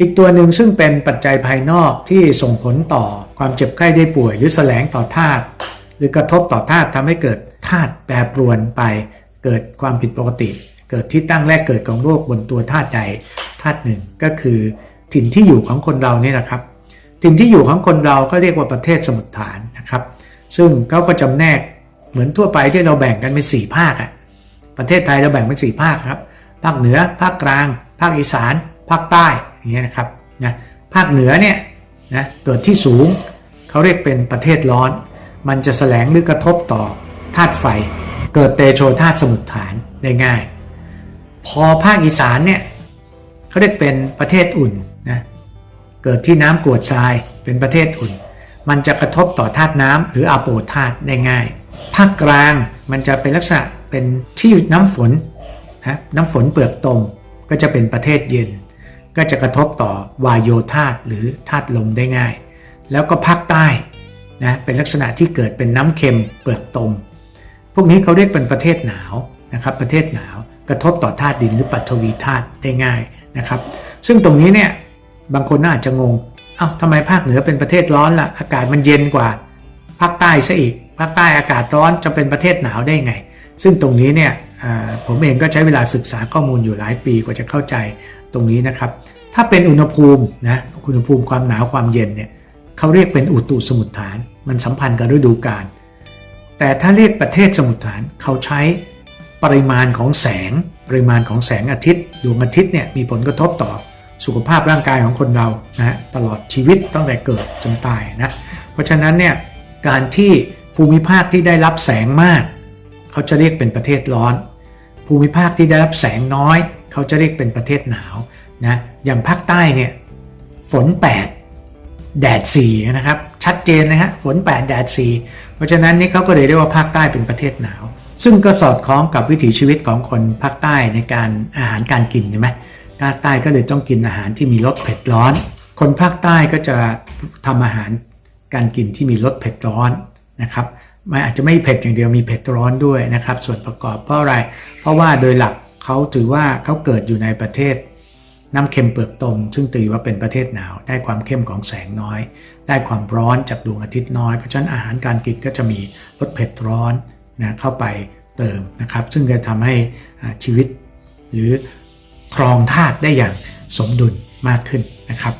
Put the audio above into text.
อีกตัวหนึ่งซึ่งเป็นปัจจัยภายนอกที่ส่งผลต่อความเจ็บไข้ได้ป่วย หรือแสลงต่อธาตุหรือกระทบต่อธาตุทำให้เกิดธาตุแปรปรวนไป เกิดความผิดปกติ เกิดที่ตั้งแรกเกิดของโรคบนตัวธาตุใดธาตุหนึ่งก็คือถิ่นที่อยู่ของคนเราเนี่แหละครับ ถิ่นที่อยู่ของคนเราก็เรียกว่าประเทศสมุทฐานนะครับ ซึ่งเขาก็จำแนกเหมือนทั่วไปที่เราแบ่งกันเป็นสี่ภาคอะประเทศไทยเราแบ่งเป็นสี่ภาคครับภาคเหนือภาคกลาง ภาคอีสาน ภาคใต้ อย่างเงี้ยนะครับนะภาคเหนือเนี่ยนะเกิดที่สูงเขาเรียกเป็นประเทศร้อน มันจะแสลงหรือกระทบต่อธาตุไฟ เกิดเตโชธาตุสมุทฐานได้ง่าย พอภาคอีสานเนี่ยเขาเรียกเป็นประเทศอุ่นนะเกิดที่น้ำกรวดทรายเป็นประเทศอุ่น มันจะกระทบต่อธาตุน้ำหรืออาโปธาตุได้ง่าย ภาคกลางมันจะเป็นลักษณะเป็นที่น้ำฝนนะน้ำฝนเปลือกตมก็จะเป็นประเทศเย็น ก็จะกระทบต่อวายโยธาตุหรือธาตุลมได้ง่าย แล้วก็ภาคใต้นะเป็นลักษณะที่เกิดเป็นน้ำเค็มเปลือกตม พวกนี้เขาเรียกเป็นประเทศหนาวนะครับประเทศหนาวกระทบต่อธาตุดินหรือปัทวีธาตุได้ง่ายนะครับ ซึ่งตรงนี้เนี่ยบางคนน่าจะงงเอ้าทำไมภาคเหนือเป็นประเทศร้อนล่ะอากาศมันเย็นกว่า ภาคใต้ซะอีกภาคใต้อากาศร้อนจะเป็นประเทศหนาวได้ไง ซึ่งตรงนี้เนี่ย ผมเองก็ใช้เวลาศึกษาข้อมูลอยู่หลายปีกว่าจะเข้าใจตรงนี้นะครับ ถ้าเป็นอุณหภูมินะอุณหภูมิความหนาวความเย็นเนี่ยเขาเรียกเป็นอุตุสมุทฐาน มันสัมพันธ์กับฤดูกาลแต่ถ้าเรียกประเทศสมุทฐานเขาใช้ปริมาณของแสง ปริมาณของแสงอาทิตย์ดวงอาทิตย์เนี่ยมีผลกระทบต่อสุขภาพร่างกายของคนเรานะตลอดชีวิตตั้งแต่เกิดจนตายนะเพราะฉะนั้นเนี่ยการที่ภูมิภาคที่ได้รับแสงมาก เขาจะเรียกเป็นประเทศร้อน ภูมิภาคที่ได้รับแสงน้อย เขาจะเรียกเป็นประเทศหนาวนะอย่างภาคใต้เนี่ยฝน 8 แดด4นะครับชัดเจนนะฮะฝน 8 แดด4เพราะฉะนั้นนี่เขาก็เลยเรียกว่าภาคใต้เป็นประเทศหนาว ซึ่งก็สอดคล้องกับวิถีชีวิตของคนภาคใต้ในการอาหารการกินใช่ไหมภาคใต้ก็เลยต้องกินอาหารที่มีรสเผ็ดร้อน คนภาคใต้ก็จะทำอาหารการกินที่มีรสเผ็ดร้อนนะครับ มันอาจจะไม่เผ็ดอย่างเดียวมีเผ็ดร้อนด้วยนะครับ ส่วนประกอบเพราะอะไร เพราะว่าโดยหลักเขาถือว่าเขาเกิดอยู่ในประเทศ น้ำเค็มเปลือกตม ซึ่งตีว่าเป็นประเทศหนาว ได้ความเข้มของแสงน้อย ได้ความร้อนจากดวงอาทิตย์น้อย เพราะฉะนั้นอาหารการกินก็จะมีรสเผ็ดร้อนนะเข้าไปเติมนะครับ ซึ่งจะทำให้ชีวิตหรือครองธาตุได้อย่างสมดุลมากขึ้นนะครับ